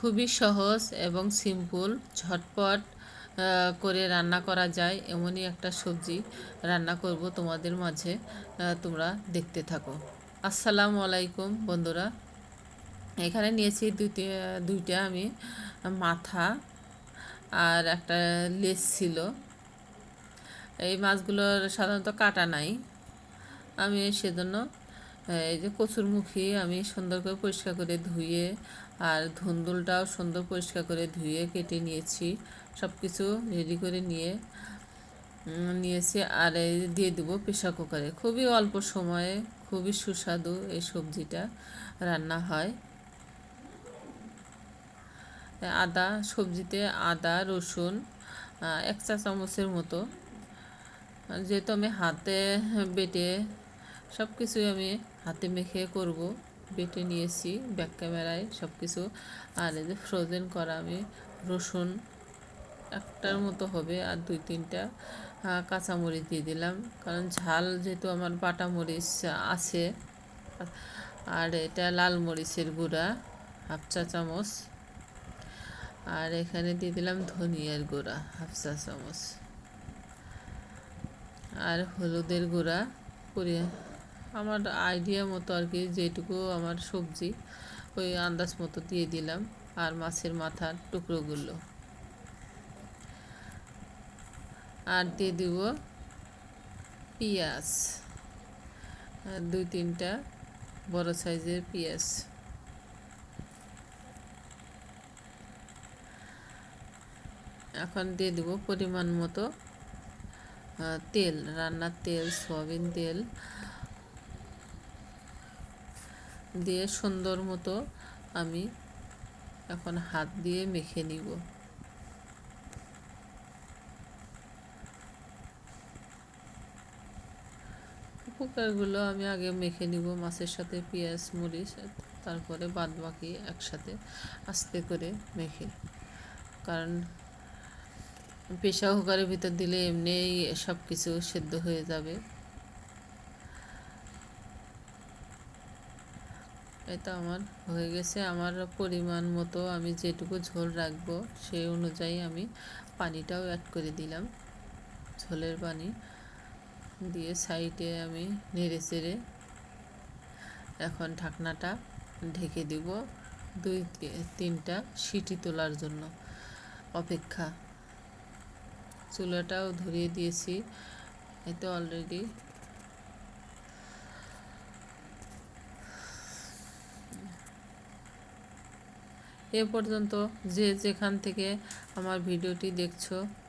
খুবই সহজ এবং সিম্পল ঝটপট করে রান্না করা যায়। এমনই একটা সবজি রান্না করব তোমাদের মাঝে তোমরা দেখতে থাকো। আসসালামু আলাইকুম বন্ধুরা। এখানে নিয়েছি দুইটা দুইটা আমি মাথা আর একটা লেস ছিল। এই মাছগুলোর সাধারণত কাটা নাই। আমি সেজন্য, এই যে কচুরমুখী আমি সুন্দর করে পরিষ্কার করে ধুয়ে আর ধুন্দুলটাও সুন্দর পরিষ্কার করে ধুয়ে কেটে নিয়েছি। সব কিছু রেডি করে নিয়ে নিয়েছি। আর এই দিয়ে দেবো প্রেশার কুকারে। খুবই অল্প সময়ে খুবই সুস্বাদু এই সবজিটা রান্না হয়। আদা, সবজিতে আদা, রসুন এক চা চামচের মতো। যেহেতু আমি হাতে বেটে সব কিছুই আমি হাতে মেখে করব। বেটে নিয়েছি ব্যাক ক্যামেরায় সব কিছু আর এই যে ফ্রোজেন করা আমি রসুন একটার মতো হবে আর দুই তিনটা কাঁচামরিচ দিয়ে দিলাম। কারণ ঝাল যেহেতু আমার বাটা মরিচ আছে, আর এটা লাল মরিচের গুঁড়া, হাফ চা চামচ। আর এখানে দিয়ে দিলাম ধনিয়ার গুঁড়া, হাফ চা চামচ। আর হলুদের গুঁড়া করে আমার আইডিয়া মতো আর কি, যেটুকু আমার সবজি, ওই আন্দাজ মতো দিয়ে দিলাম আর মাছের মাথার টুকরোগুলো। আর দিয়ে দিব পেঁয়াজ। দুই তিনটা বড় সাইজের পেঁয়াজ। এখন দিয়ে দিব পরিমাণ মতো তেল, রান্নার তেল, সয়াবিন তেল দিয়ে সুন্দর মতো আমি এখন হাত দিয়ে মেখে নিব। কুকারগুলো আমি আগে মেখে নিব, মাছের সাথে পেঁয়াজ, মরিচ, তারপরে বাদ বাকি একসাথে আস্তে করে মেখে। কারণ প্রেশার কুকারের ভিতর দিলে এমনিই সব কিছু সেদ্ধ হয়ে যাবে। এটা আমার হয়ে গেছে। আমার পরিমাণ মতো আমি যেটুকু ঝোল রাখব সেই অনুযায়ী আমি পানিটাও অ্যাড করে দিলাম। ঝোলের পানি দিয়ে সাইডে আমি নেড়ে চেড়ে এখন ঢাকনাটা ঢেকে দিব দুই তিনটা সিটি তোলার জন্য অপেক্ষা। চুলাটাও ধরিয়ে দিয়েছি। এতে অলরেডি এ পর্যন্ত যে যেখান থেকে আমার ভিডিওটি দেখছ,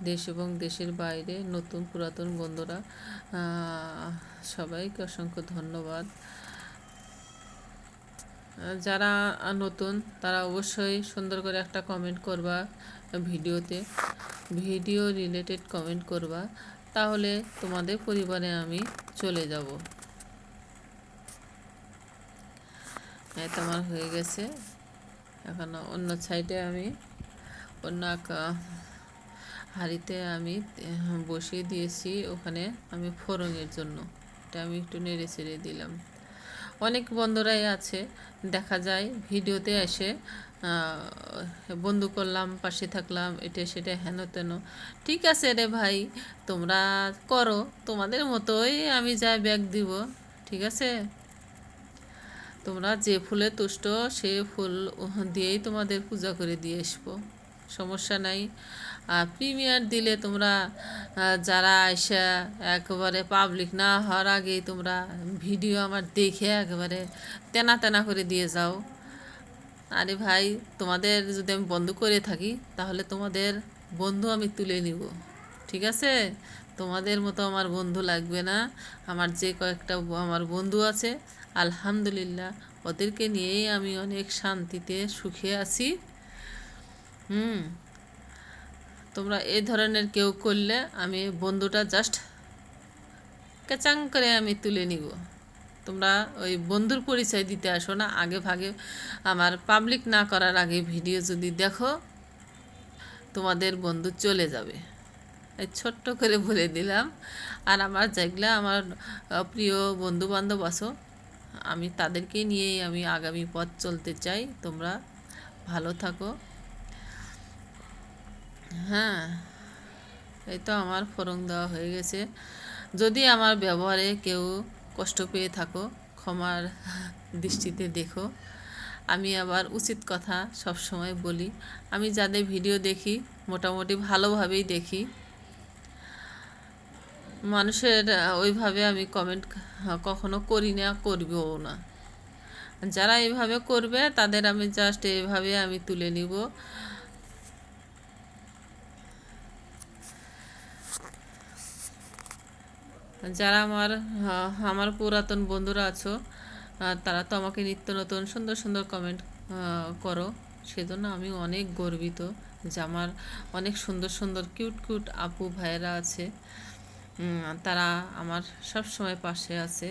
দেশ এবং দেশের বাইরে, নতুন পুরাতন বন্ধুরা সবাইকে অসংখ্য ধন্যবাদ। যারা নতুন, তারা অবশ্যই সুন্দর করে একটা কমেন্ট করবা ভিডিওতে। ভিডিও রিলেটেড কমেন্ট করবা, তাহলে তোমাদের পরিবারে আমি চলে যাব। এই তো আমার হয়ে গেছে। এখন অন্য সাইডে আমি অন্য হাঁড়িতে আমি বসিয়ে দিয়েছি ওখানে আমি ফোড়নের জন্য। এটা আমি একটু নেড়ে চেড়ে দিলাম। অনেক বন্ধুরাই আছে, দেখা যায় ভিডিওতে এসে বন্ধু করলাম, পাশে থাকলাম, এটা সেটা হেন তেন। ঠিক আছে রে ভাই, তোমরা করো, তোমাদের মতোই আমি যা ব্যাগ দিব, ঠিক আছে? তোমরা যে ফুলে তুষ্ট, সে ফুল দিয়েই তোমাদের পূজা করে দিয়ে আসব। সমস্যা নাই। আর প্রিমিয়ার দিলে তোমরা যারা আইসা একেবারে পাবলিক না হওয়ার আগেই তোমরা ভিডিও আমার দেখে একেবারে তেনা তেনা করে দিয়ে যাও। আরে ভাই, তোমাদের যদি আমি বন্ধ করে থাকি, তাহলে তোমাদের বন্ধু আমি তুলে নিব। ঠিক আছে? তোমাদের মতো আমার বন্ধু লাগবে না। আমার যে কয়েকটা আমার বন্ধু আছে, আলহামদুলিল্লাহ, ওদেরকে নিয়েই আমি অনেক শান্তিতে, সুখে আছি। হুম। তোমরা এই ধরনের কেউ করলে আমি বন্ধুটা জাস্ট কেচাং করে আমি তুলে নিব। তোমরা ওই বন্ধুর পরিচয় দিতে আসো না, আগে ভাগে আমার পাবলিক না করার আগে ভিডিও যদি দেখো, তোমাদের বন্ধু চলে যাবে। ছোট্ট করে বলে দিলাম। আর আমার যেগুলা আমার প্রিয় বন্ধু বান্ধব আছো, আমি তাদেরকে নিয়েই আমি আগামী পথ চলতে চাই। তোমরা ভালো থাকো। হ্যাঁ এই তো আমার ফোরং দেওয়া হয়ে গেছে। যদি আমার ব্যবহারে কেউ কষ্ট পেয়ে থাকো, ক্ষমার দৃষ্টিতে দেখো। আমি আবার উচিত কথা সব সময় বলি। আমি যাদের ভিডিও দেখি, মোটামুটি ভালোভাবেই দেখি। মানুষের ওইভাবে আমি কমেন্ট কখনো করি না, করবও না। যারা এইভাবে করবে, তাদের আমি জাস্ট এইভাবে আমি তুলে নিব। যারা আমার আমার পুরাতন বন্ধুরা আছো তারা তো আমাকে নিত্য নতুন সুন্দর সুন্দর কমেন্ট করো। সেজন্য আমি অনেক গর্বিত যে আমার অনেক সুন্দর সুন্দর কিউট কিউট আপু ভাইয়েরা আছে। তারা আমার সব সময় পাশে আছে।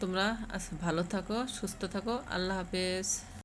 তোমরা ভালো থাকো সুস্থ থাকো। আল্লাহ হাফেজ।